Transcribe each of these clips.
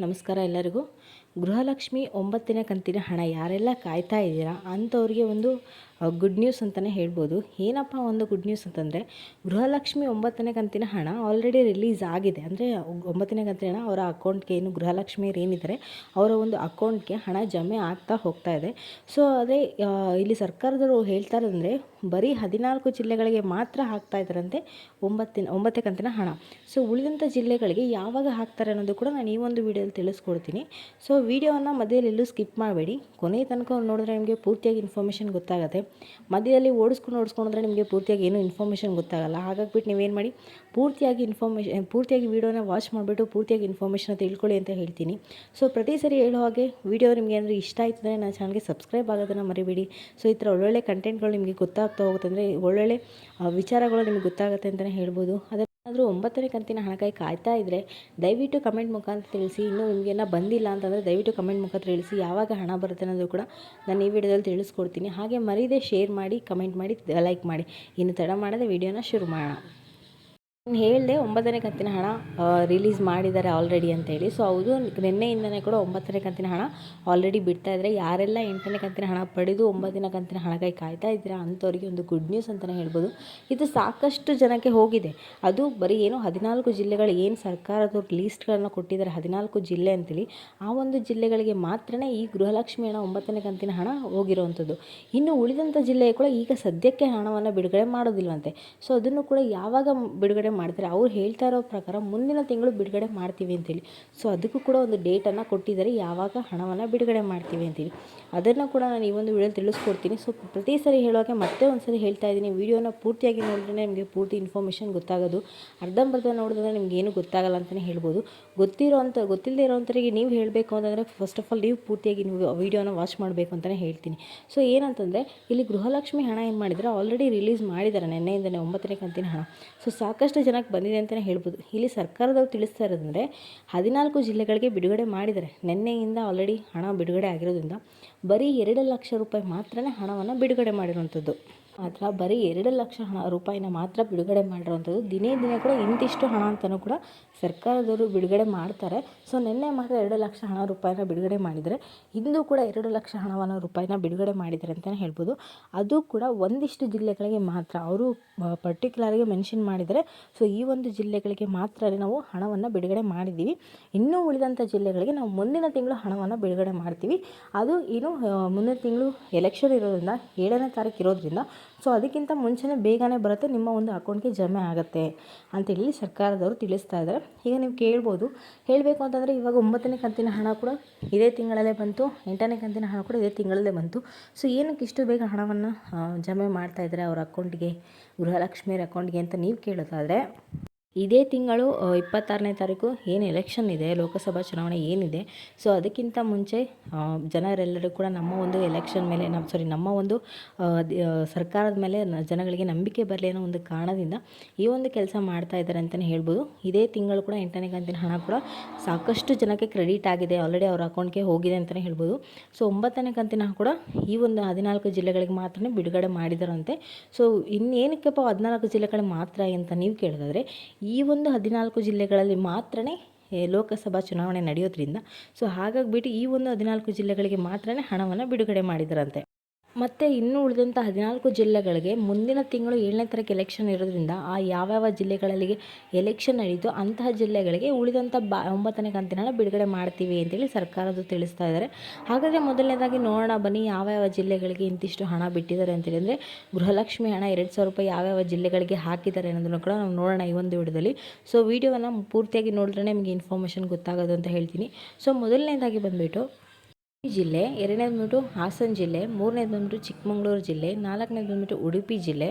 ನಮಸ್ಕಾರ ಎಲ್ಲರಿಗೂ. ಗೃಹಲಕ್ಷ್ಮಿ ಒಂಬತ್ತನೇ ಕಂತಿನ ಹಣ ಯಾರೆಲ್ಲ ಕಾಯ್ತಾ ಇದ್ದೀರಾ ಅಂಥವ್ರಿಗೆ ಒಂದು ಗುಡ್ ನ್ಯೂಸ್ ಅಂತಲೇ ಹೇಳ್ಬೋದು. ಏನಪ್ಪ ಒಂದು ಗುಡ್ ನ್ಯೂಸ್ ಅಂತಂದರೆ, ಗೃಹಲಕ್ಷ್ಮಿ ಒಂಬತ್ತನೇ ಕಂತಿನ ಹಣ ಆಲ್ರೆಡಿ ರಿಲೀಸ್ ಆಗಿದೆ. ಅಂದರೆ, ಒಂಬತ್ತನೇ ಕಂತಿನ ಹಣ ಅವರ ಅಕೌಂಟ್ಗೆ ಏನು ಗೃಹಲಕ್ಷ್ಮಿಯರು ಏನಿದ್ದಾರೆ, ಅವರ ಒಂದು ಅಕೌಂಟ್ಗೆ ಹಣ ಜಮೆ ಆಗ್ತಾ ಹೋಗ್ತಾ ಇದೆ. ಸೊ ಅದೇ ಇಲ್ಲಿ ಸರ್ಕಾರದವರು ಹೇಳ್ತಾ ಇರೋದಂದರೆ, ಬರೀ ಹದಿನಾಲ್ಕು ಜಿಲ್ಲೆಗಳಿಗೆ ಮಾತ್ರ ಹಾಕ್ತಾ ಇದ್ದಾರಂತೆ ಒಂಬತ್ತಿನ, ಒಂಬತ್ತನೇ ಕಂತಿನ ಹಣ. ಸೊ ಉಳಿದಂಥ ಜಿಲ್ಲೆಗಳಿಗೆ ಯಾವಾಗ ಹಾಕ್ತಾರೆ ಅನ್ನೋದು ಕೂಡ ನಾನು ಈ ಒಂದು ವಿಡಿಯೋದಲ್ಲಿ ತಿಳಿಸ್ಕೊಡ್ತೀನಿ. ಸೊ ವಿಡಿಯೋನ ಮಧ್ಯದಲ್ಲಿ ಎಲ್ಲೂ ಸ್ಕಿಪ್ ಮಾಡಬೇಡಿ. ಕೊನೆ ತನಕ ನೋಡಿದ್ರೆ ನಿಮಗೆ ಪೂರ್ತಿಯಾಗಿ ಇನ್ಫಾರ್ಮೇಷನ್ ಗೊತ್ತಾಗುತ್ತೆ. ಮಧ್ಯದಲ್ಲಿ ಓಡಿಸ್ಕೊಂಡು ಓಡಿಸ್ಕೊಂಡ್ರೆ ನಿಮಗೆ ಪೂರ್ತಿಯಾಗಿ ಏನೂ ಇನ್ಫಾರ್ಮೇಷನ್ ಗೊತ್ತಾಗಲ್ಲ. ಹಾಗಾಗ್ಬಿಟ್ಟು ನೀವೇನು ಮಾಡಿ? ಪೂರ್ತಿಯಾಗಿ ಇನ್ಫಾರ್ಮೇಷನ್ ಪೂರ್ತಿಯಾಗಿ ವೀಡಿಯೋನ ವಾಚ್ ಮಾಡಿಬಿಟ್ಟು ಪೂರ್ತಿಯಾಗಿ ಇನ್ಫಾರ್ಮೇಷನ್ ತಿಳ್ಕೊಳ್ಳಿ ಅಂತ ಹೇಳ್ತೀನಿ. ಸೊ ಪ್ರತಿ ಸರಿ ಹೇಳೋ ಹಾಗೆ ವಿಡಿಯೋ ನಿಮಗೆ ಏನಾದರೂ ಇಷ್ಟ ಆಯಿತು ಅಂದರೆ ನನ್ನ ಚಾನಲ್ಗೆ ಸಬ್ಸ್ಕ್ರೈಬ್ ಆಗೋದನ್ನು ಮರಿಬೇಡಿ. ಸೊ ಈ ಥರ ಒಳ್ಳೊಳ್ಳೆ ಕಂಟೆಂಟ್ಗಳು ನಿಮಗೆ ಗೊತ್ತಾಗ್ತಾ ಹೋಗುತ್ತೆ ಅಂದರೆ ಒಳ್ಳೊಳ್ಳೆ ವಿಚಾರಗಳು ನಿಮಗೆ ಗೊತ್ತಾಗುತ್ತೆ ಅಂತಲೇ ಹೇಳ್ಬೋದು. ಅದಾದರೂ ಒಂಬತ್ತನೇ ಕಂತಿನ ಹಣಕಾಯಿ ಕಾಯ್ತಾ ಇದ್ದರೆ ದಯವಿಟ್ಟು ಕಮೆಂಟ್ ಮುಖಾಂತರ ತಿಳಿಸಿ. ಇನ್ನೂ ನಿಮಗೆಲ್ಲ ಬಂದಿಲ್ಲ ಅಂತಂದರೆ ದಯವಿಟ್ಟು ಕಮೆಂಟ್ ಮುಖಾಂತರ ತಿಳಿಸಿ. ಯಾವಾಗ ಹಣ ಬರುತ್ತೆ ಅನ್ನೋದು ಕೂಡ ನಾನು ಈ ವಿಡಿಯೋದಲ್ಲಿ ತಿಳಿಸ್ಕೊಡ್ತೀನಿ. ಹಾಗೆ ಮರೀದೆ ಶೇರ್ ಮಾಡಿ, ಕಮೆಂಟ್ ಮಾಡಿ ಲೈಕ್ ಮಾಡಿ. ಇನ್ನು ತಡ ಮಾಡದೆ ವಿಡಿಯೋನ ಶುರು ಮಾಡೋಣ. ನಾನು ಹೇಳಿದೆ ಒಂಬತ್ತನೇ ಕಂತಿನ ಹಣ ರಿಲೀಸ್ ಮಾಡಿದ್ದಾರೆ ಆಲ್ರೆಡಿ ಅಂತೇಳಿ ಸೊ ಹೌದು, ನಿನ್ನೆಯಿಂದನೇ ಕೂಡ ಒಂಬತ್ತನೇ ಕಂತಿನ ಹಣ ಆಲ್ರೆಡಿ ಬಿಡ್ತಾ ಇದ್ದಾರೆ ಯಾರೆಲ್ಲ ಎಂಟನೇ ಕಂತಿನ ಹಣ ಪಡೆದು ಒಂಬತ್ತನೇ ಕಂತಿನ ಹಣಕ್ಕಾಗಿ ಕಾಯ್ತಾ ಇದ್ದೀರಾ ಅಂಥವ್ರಿಗೆ ಒಂದು ಗುಡ್ ನ್ಯೂಸ್ ಅಂತಲೇ ಹೇಳ್ಬೋದು. ಇದು ಸಾಕಷ್ಟು ಜನಕ್ಕೆ ಹೋಗಿದೆ. ಅದು ಬರೀ ಏನು ಹದಿನಾಲ್ಕು ಜಿಲ್ಲೆಗಳು, ಏನು ಸರ್ಕಾರದ ಲೀಸ್ಟ್ಗಳನ್ನು ಕೊಟ್ಟಿದ್ದಾರೆ ಹದಿನಾಲ್ಕು ಜಿಲ್ಲೆ ಅಂತೇಳಿ, ಆ ಒಂದು ಜಿಲ್ಲೆಗಳಿಗೆ ಮಾತ್ರನೇ ಈ ಗೃಹಲಕ್ಷ್ಮಿ ಹಣ ಒಂಬತ್ತನೇ ಕಂತಿನ ಹಣ ಹೋಗಿರುವಂಥದ್ದು. ಇನ್ನು ಉಳಿದಂಥ ಜಿಲ್ಲೆ ಕೂಡ ಈಗ ಸದ್ಯಕ್ಕೆ ಹಣವನ್ನು ಬಿಡುಗಡೆ ಮಾಡೋದಿಲ್ವಂತೆ. ಸೊ ಅದನ್ನು ಕೂಡ ಯಾವಾಗ ಬಿಡುಗಡೆ ಮಾಡ್ತಾರೆ. ಅವ್ರು ಹೇಳ್ತಾ ಇರೋ ಪ್ರಕಾರ ಮುಂದಿನ ತಿಂಗಳು ಬಿಡುಗಡೆ ಮಾಡ್ತೀವಿ ಅಂತೇಳಿ ಸೊ ಅದಕ್ಕೂ ಕೂಡ ಒಂದು ಡೇಟನ್ನು ಕೊಟ್ಟಿದ್ದಾರೆ. ಯಾವಾಗ ಹಣವನ್ನು ಬಿಡುಗಡೆ ಮಾಡ್ತೀವಿ ಅಂತೇಳಿ ಅದನ್ನು ಕೂಡ ನಾನು ಈ ಒಂದು ವೀಡಿಯೋ ತಿಳಿಸ್ಕೊಡ್ತೀನಿ. ಸೊ ಪ್ರತಿ ಸರಿ ಹೇಳುವಾಗ ಮತ್ತೆ ಒಂದು ಸರಿ ಹೇಳ್ತಾ ಇದ್ದೀನಿ. ವಿಡಿಯೋನ ಪೂರ್ತಿಯಾಗಿ ನೋಡಿದ್ರೆ ನಿಮಗೆ ಪೂರ್ತಿ ಇನ್ಫಾರ್ಮೇಷನ್ ಗೊತ್ತಾಗೋದು. ಅರ್ಧಂಬರ್ಧ ನೋಡಿದ್ರೆ ನಿಮ್ಗೆ ಏನು ಗೊತ್ತಾಗಲ್ಲ ಅಂತಲೇ ಹೇಳ್ಬೋದು. ಗೊತ್ತಿರೋ ಅಂತ ಗೊತ್ತಿಲ್ಲದೆ ನೀವು ಹೇಳಬೇಕು ಅಂತಂದರೆ ಫಸ್ಟ್ ಆಫ್ ಆಲ್ ನೀವು ಪೂರ್ತಿಯಾಗಿ ನೀವು ವಿಡಿಯೋನ ವಾಚ್ ಮಾಡಬೇಕು ಅಂತಲೇ ಹೇಳ್ತೀನಿ. ಸೊ ಏನಂತಂದರೆ ಇಲ್ಲಿ ಗೃಹಲಕ್ಷ್ಮಿ ಹಣ ಏನು ಮಾಡಿದರೆ ಆಲ್ರೆಡಿ ರಿಲೀಸ್ ಮಾಡಿದ್ದಾರೆ. ನಿನ್ನೆಯಿಂದನೇ ಒಂಬತ್ತನೇ ಕಂತಿನ ಹಣ. ಸೊ ಸಾಕಷ್ಟು ಜನಕ್ಕೆ ಬಂದಿದೆ ಅಂತಲೇ ಹೇಳ್ಬೋದು. ಇಲ್ಲಿ ಸರ್ಕಾರದವ್ರು ತಿಳಿಸ್ತಾ ಇರೋದಂದರೆ, ಹದಿನಾಲ್ಕು ಜಿಲ್ಲೆಗಳಿಗೆ ಬಿಡುಗಡೆ ಮಾಡಿದ್ದಾರೆ. ನಿನ್ನೆಯಿಂದ ಆಲ್ರೆಡಿ ಹಣ ಬಿಡುಗಡೆ ಆಗಿರೋದ್ರಿಂದ ಬರೀ ಎರಡು ಲಕ್ಷ ರೂಪಾಯಿ ಮಾತ್ರ ಹಣವನ್ನು ಬಿಡುಗಡೆ ಮಾಡಿರುವಂಥದ್ದು ಮಾತ್ರ ಬರೀ ಎರಡು ಲಕ್ಷ ಹಣ ರೂಪಾಯಿನ ಮಾತ್ರ ಬಿಡುಗಡೆ ಮಾಡಿರೋವಂಥದ್ದು. ದಿನೇ ದಿನೇ ಕೂಡ ಇಂತಿಷ್ಟು ಹಣ ಅಂತಲೂ ಕೂಡ ಸರ್ಕಾರದವರು ಬಿಡುಗಡೆ ಮಾಡ್ತಾರೆ. ಸೊ, ನಿನ್ನೆ ಮಾತ್ರ ಎರಡು ಲಕ್ಷ ಹಣ ರೂಪಾಯಿನ ಬಿಡುಗಡೆ ಮಾಡಿದರೆ ಇಂದು ಕೂಡ ಎರಡು ಲಕ್ಷ ಹಣವನ್ನು ರೂಪಾಯಿನ ಬಿಡುಗಡೆ ಮಾಡಿದ್ದಾರೆ ಅಂತಲೇ ಹೇಳ್ಬೋದು. ಅದು ಕೂಡ ಒಂದಿಷ್ಟು ಜಿಲ್ಲೆಗಳಿಗೆ ಮಾತ್ರ. ಅವರು ಪರ್ಟಿಕ್ಯುಲರ್ಗೆ ಮೆನ್ಷನ್ ಮಾಡಿದರೆ ಸೊ, ಈ ಒಂದು ಜಿಲ್ಲೆಗಳಿಗೆ ಮಾತ್ರ ನಾವು ಹಣವನ್ನು ಬಿಡುಗಡೆ ಮಾಡಿದ್ದೀವಿ. ಇನ್ನೂ ಉಳಿದಂಥ ಜಿಲ್ಲೆಗಳಿಗೆ ನಾವು ಮುಂದಿನ ತಿಂಗಳು ಹಣವನ್ನು ಬಿಡುಗಡೆ ಮಾಡ್ತೀವಿ. ಅದು ಏನು ಮುಂದಿನ ತಿಂಗಳು ಎಲೆಕ್ಷನ್ ಇರೋದ್ರಿಂದ, ಏಳನೇ ತಾರೀಕು ಇರೋದ್ರಿಂದ ಸೊ ಅದಕ್ಕಿಂತ ಮುಂಚೆನೇ ಬೇಗನೆ ಬರುತ್ತೆ, ನಿಮ್ಮ ಒಂದು ಅಕೌಂಟ್ಗೆ ಜಮೆ ಆಗುತ್ತೆ ಅಂತೇಳಿ ಸರ್ಕಾರದವರು ತಿಳಿಸ್ತಾ ಇದ್ದಾರೆ ಈಗ ನೀವು ಕೇಳ್ಬೋದು, ಹೇಳಬೇಕು ಅಂತಂದರೆ ಇವಾಗ ಒಂಬತ್ತನೇ ಕಂತಿನ ಹಣ ಕೂಡ ಇದೇ ತಿಂಗಳಲ್ಲೇ ಬಂತು, ಎಂಟನೇ ಕಂತಿನ ಹಣ ಕೂಡ ಇದೇ ತಿಂಗಳಲ್ಲೇ ಬಂತು. ಸೊ ಏನಕ್ಕೆ ಇಷ್ಟು ಬೇಗ ಹಣವನ್ನು ಜಮೆ ಮಾಡ್ತಾ ಇದ್ದಾರೆ ಅವ್ರ ಅಕೌಂಟ್ಗೆ ಗೃಹಲಕ್ಷ್ಮಿಯರ ಅಕೌಂಟ್ಗೆ ಅಂತ ನೀವು ಕೇಳೋದಾದರೆ ಇದೇ ತಿಂಗಳು ಇಪ್ಪತ್ತಾರನೇ ತಾರೀಕು ಏನು ಎಲೆಕ್ಷನ್ ಇದೆ, ಲೋಕಸಭಾ ಚುನಾವಣೆ ಏನಿದೆ. ಸೊ ಅದಕ್ಕಿಂತ ಮುಂಚೆ ಜನರೆಲ್ಲರೂ ಕೂಡ ನಮ್ಮ ಒಂದು ಎಲೆಕ್ಷನ್ ಮೇಲೆ ನಮ್ಮ ಸಾರಿ ನಮ್ಮ ಒಂದು ಸರ್ಕಾರದ ಮೇಲೆ ಜನಗಳಿಗೆ ನಂಬಿಕೆ ಬರಲಿ ಅನ್ನೋ ಒಂದು ಕಾರಣದಿಂದ ಈ ಒಂದು ಕೆಲಸ ಮಾಡ್ತಾ ಇದ್ದಾರೆ ಅಂತಲೇ ಹೇಳ್ಬೋದು. ಇದೇ ತಿಂಗಳು ಕೂಡ ಎಂಟನೇ ಕಂತಿನ ಹಣ ಕೂಡ ಸಾಕಷ್ಟು ಜನಕ್ಕೆ ಕ್ರೆಡಿಟ್ ಆಗಿದೆ. ಆಲ್ರೆಡಿ ಅವ್ರ ಅಕೌಂಟ್ಗೆ ಹೋಗಿದೆ ಅಂತಲೇ ಹೇಳ್ಬೋದು. ಸೊ ಒಂಬತ್ತನೇ ಕಂತಿನ ಕೂಡ ಈ ಒಂದು ಹದಿನಾಲ್ಕು ಜಿಲ್ಲೆಗಳಿಗೆ ಮಾತ್ರ ಬಿಡುಗಡೆ ಮಾಡಿದಾರಂತೆ. ಸೊ ಇನ್ನೇನಕ್ಕಪ್ಪ ಹದಿನಾಲ್ಕು ಜಿಲ್ಲೆಗಳಿಗೆ ಮಾತ್ರ ಅಂತ ನೀವು ಕೇಳೋದಾದರೆ ಈ ಒಂದು ಹದಿನಾಲ್ಕು ಜಿಲ್ಲೆಗಳಲ್ಲಿ ಮಾತ್ರನೇ ಲೋಕಸಭಾ ಚುನಾವಣೆ ನಡೆಯೋದ್ರಿಂದ. ಸೊ, ಹಾಗಾಗಿಬಿಟ್ಟು ಈ ಒಂದು ಹದಿನಾಲ್ಕು ಜಿಲ್ಲೆಗಳಿಗೆ ಮಾತ್ರನೇ ಹಣವನ್ನು ಬಿಡುಗಡೆ ಮಾಡಿದರಂತೆ. ಮತ್ತು ಇನ್ನು ಉಳಿದಂಥ ಹದಿನಾಲ್ಕು ಜಿಲ್ಲೆಗಳಿಗೆ ಮುಂದಿನ ತಿಂಗಳು ಏಳನೇ ತಾರೀಕು ಎಲೆಕ್ಷನ್ ಇರೋದ್ರಿಂದ ಆ ಯಾವ್ಯಾವ ಜಿಲ್ಲೆಗಳಲ್ಲಿ ಎಲೆಕ್ಷನ್ ನಡೆಯಿತು ಅಂತಹ ಜಿಲ್ಲೆಗಳಿಗೆ ಉಳಿದಂಥ ಬಾ, ಒಂಬತ್ತನೇ ಕಂತಿನ ಬಿಡುಗಡೆ ಮಾಡ್ತೀವಿ ಅಂತೇಳಿ ಸರ್ಕಾರದ್ದು ತಿಳಿಸ್ತಾ ಇದ್ದಾರೆ ಹಾಗಾದರೆ ಮೊದಲನೇದಾಗಿ ನೋಡೋಣ, ಬನ್ನಿ ಯಾವ್ಯಾವ ಜಿಲ್ಲೆಗಳಿಗೆ ಇಂತಿಷ್ಟು ಹಣ ಬಿಟ್ಟಿದ್ದಾರೆ ಅಂತೇಳಿ. ಅಂದರೆ ಗೃಹಲಕ್ಷ್ಮಿ ಹಣ ಎರಡು ಸಾವಿರ ರೂಪಾಯಿ ಯಾವ್ಯಾವ ಜಿಲ್ಲೆಗಳಿಗೆ ಹಾಕಿದ್ದಾರೆ ಅನ್ನೋದನ್ನು ಕೂಡ ನಾವು ನೋಡೋಣ ಈ ಒಂದು ವಿಡಿಯೋದಲ್ಲಿ. ಸೊ ವಿಡಿಯೋವನ್ನು ಪೂರ್ತಿಯಾಗಿ ನೋಡಿದ್ರೆ ನಿಮಗೆ ಇನ್ಫಾರ್ಮೇಷನ್ ಗೊತ್ತಾಗೋದು ಅಂತ ಹೇಳ್ತೀನಿ. ಸೊ ಮೊದಲನೇದಾಗಿ ಬಂದುಬಿಟ್ಟು ಜಿಲ್ಲೆ, ಎರಡನೇದು ಬಂದ್ಬಿಟ್ಟು ಹಾಸನ ಜಿಲ್ಲೆ, ಮೂರನೇದು ಬಂದ್ಬಿಟ್ಟು ಚಿಕ್ಕಮಗಳೂರು ಜಿಲ್ಲೆ, ನಾಲ್ಕನೇದು ಬಂದ್ಬಿಟ್ಟು ಉಡುಪಿ ಜಿಲ್ಲೆ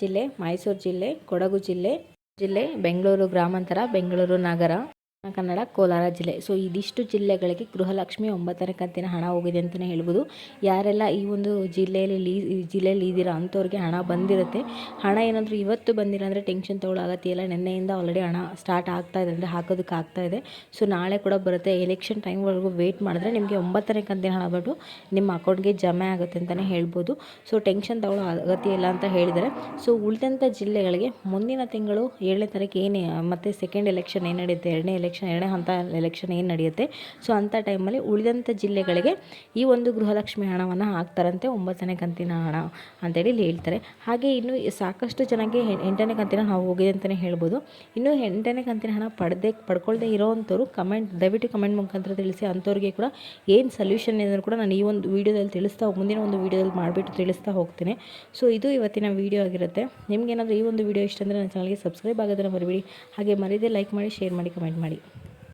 ಜಿಲ್ಲೆ, ಮೈಸೂರು ಜಿಲ್ಲೆ, ಕೊಡಗು ಜಿಲ್ಲೆ ಜಿಲ್ಲೆ, ಬೆಂಗಳೂರು ಗ್ರಾಮಾಂತರ, ಬೆಂಗಳೂರು ನಗರ. ಕನ್ನಡ ಕೋಲಾರ ಜಿಲ್ಲೆ. ಸೊ ಇದಿಷ್ಟು ಜಿಲ್ಲೆಗಳಿಗೆ ಗೃಹಲಕ್ಷ್ಮಿ ಒಂಬತ್ತನೇ ಕಂತಿನ ಹಣ ಹೋಗಿದೆ ಅಂತಲೇ ಹೇಳ್ಬೋದು. ಯಾರೆಲ್ಲ ಈ ಒಂದು ಜಿಲ್ಲೆಯಲ್ಲಿ ಲೀ ಜಿಲ್ಲೆಯಲ್ಲಿ ಇದ್ದೀರಾ ಅಂಥವ್ರಿಗೆ ಹಣ ಬಂದಿರುತ್ತೆ. ಹಣ ಏನಾದರೂ ಇವತ್ತು ಬಂದಿಲ್ಲ ಅಂದರೆ ಟೆನ್ಷನ್ ತೊಗೊಳ್ಳೋ ಅಗತ್ಯ ನಿನ್ನೆಯಿಂದ ಆಲ್ರೆಡಿ ಹಣ ಸ್ಟಾರ್ಟ್ ಆಗ್ತಾ ಇದೆ ಅಂದರೆ ಹಾಕೋದಕ್ಕೆ ಆಗ್ತಾ ಇದೆ. ಸೊ ನಾಳೆ ಕೂಡ ಬರುತ್ತೆ. ಎಲೆಕ್ಷನ್ ಟೈಮ್ವರೆಗೂ ವೆಯ್ಟ್ ಮಾಡಿದ್ರೆ ನಿಮಗೆ ಒಂಬತ್ತನೇ ಕಂತಿನ ಹಣ ಬಿಟ್ಟು ನಿಮ್ಮ ಅಕೌಂಟ್ಗೆ ಜಮೆ ಆಗುತ್ತೆ ಅಂತಲೇ ಹೇಳ್ಬೋದು. ಸೊ ಟೆನ್ಷನ್ ತಗೊಳ್ಳೋ ಅಗತ್ಯ ಇಲ್ಲ ಅಂತ ಹೇಳಿದರೆ ಸೊ ಉಳಿದಂಥ ಜಿಲ್ಲೆಗಳಿಗೆ ಮುಂದಿನ ತಿಂಗಳು ಏಳನೇ ತಾರೀಕು ಏನೇ, ಮತ್ತು ಸೆಕೆಂಡ್ ಎಲೆಕ್ಷನ್ ಏನು ನಡೆಯುತ್ತೆ ಎರಡನೇ ಎಲೆಕ್ಷನ್ ಎಲೆಕ್ಷನ್, ಎರಡನೇ ಹಂತ ಎಲೆಕ್ಷನ್ ಏನು ನಡೆಯುತ್ತೆ? ಸೊ ಅಂಥ ಟೈಮಲ್ಲಿ ಉಳಿದಂಥ ಜಿಲ್ಲೆಗಳಿಗೆ ಈ ಒಂದು ಗೃಹಲಕ್ಷ್ಮಿ ಹಣವನ್ನು ಹಾಕ್ತಾರಂತೆ ಒಂಬತ್ತನೇ ಕಂತಿನ ಹಣ ಅಂತೇಳಿ ಇಲ್ಲಿ ಹೇಳ್ತಾರೆ. ಹಾಗೆ ಇನ್ನು ಸಾಕಷ್ಟು ಜನಕ್ಕೆ ಎಂಟನೇ ಕಂತಿನ ಹಣ ಹೋಗಿದೆ ಅಂತಲೇ ಹೇಳ್ಬೋದು. ಇನ್ನು ಎಂಟನೇ ಕಂತಿನ ಹಣ ಪಡೆದೇ ಪಡ್ಕೊಳ್ಳದೆ ಇರೋವಂಥವ್ರು ಕಮೆಂಟ್, ದಯವಿಟ್ಟು ಕಮೆಂಟ್ ಮುಖಾಂತರ ತಿಳಿಸಿ. ಅಂಥವ್ರಿಗೆ ಕೂಡ ಏನು ಸೊಲ್ಯೂಷನ್ ಏನಾದರೂ ಕೂಡ ನಾನು ಈ ಒಂದು ವೀಡಿಯೋದಲ್ಲಿ ತಿಳಿಸ್ತಾ, ಮುಂದಿನ ಒಂದು ವೀಡಿಯೋದಲ್ಲಿ ಮಾಡಿಬಿಟ್ಟು ತಿಳಿಸ್ತಾ ಹೋಗ್ತೀನಿ. ಸೊ ಇದು ಇವತ್ತಿನ ವೀಡಿಯೋ ಆಗಿರುತ್ತೆ. ನಿಮ್ಗೇನಾದರೂ ಈ ಒಂದು ವೀಡಿಯೋ ಇಷ್ಟ ಅಂದರೆ ನನ್ನ ಚಾನಲ್ಗೆ ಸಬ್ಸ್ಕ್ರೈಬ್ ಆಗೋದನ್ನು ಮರಿಬೇಡಿ. ಹಾಗೆ ಮರೀದೇ ಲೈಕ್ ಮಾಡಿ ಶೇರ್ ಮಾಡಿ ಕಮೆಂಟ್ ಮಾಡಿ. Right.